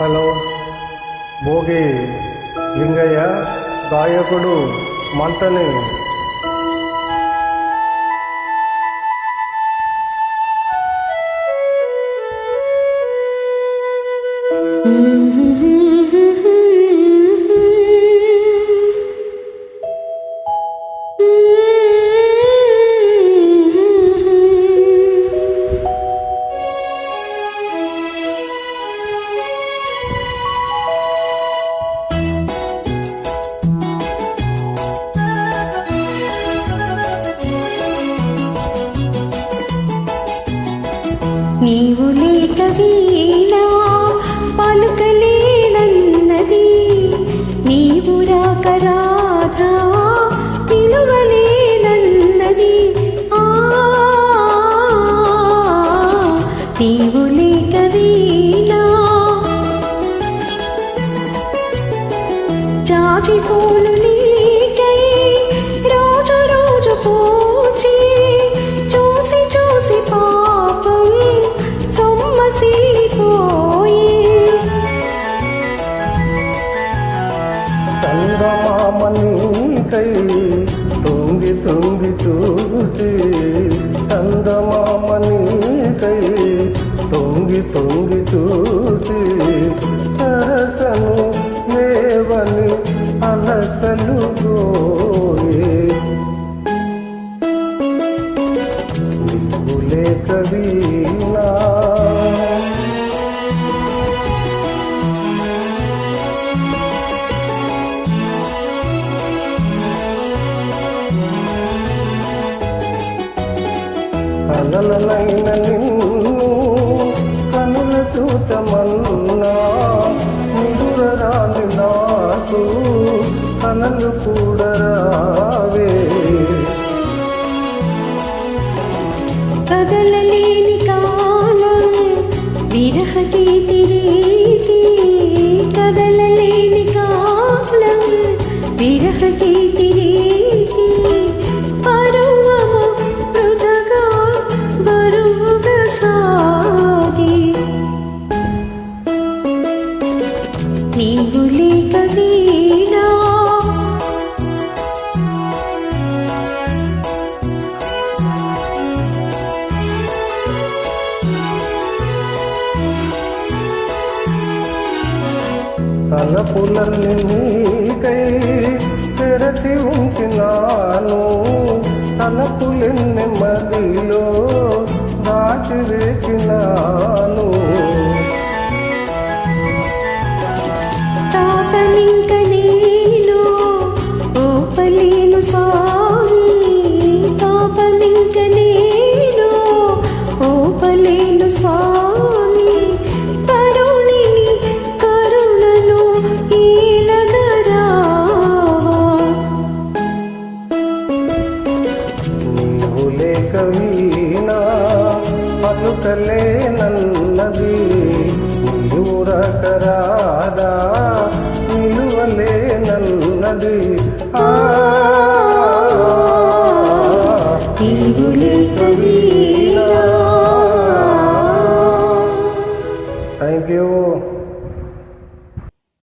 Hello. Bhogi Lingaiah గాయకుడు మంటని నీవు లేక వీణా పలుకలేనన్నది. నీవు రాక రాధా పిలువలేనన్నది. ఆ నీవు లేక వీణా. చాచిపోను నీ చందమామనికై తొంగి తొంగి చూసి చందమామనికై తొంగి తొంగి చూసి సరసను లేవని అలసలు గోయే నీవు లేక వీణా కలలనైన నిన్ను కనుల చూతమన్నా నిదురరాని నాకు కలలు కూడరావే కదలలేని కాలం విరహకి తలపులన్నీ నీకై తెరచి ఉంచినాను. తలపులెన్ని మదిలో దాచి వేచినాను. స్వామి తాపనింక నేను ఓపలేను స్వామి. ಕಾಯುತ್ತಲೇ ನನ್ನದಿ ನಿಲ್ಲೂರ ಕರಾದ ನಿಲ್ಲುವಲೇ ನನ್ನದಿ ಆ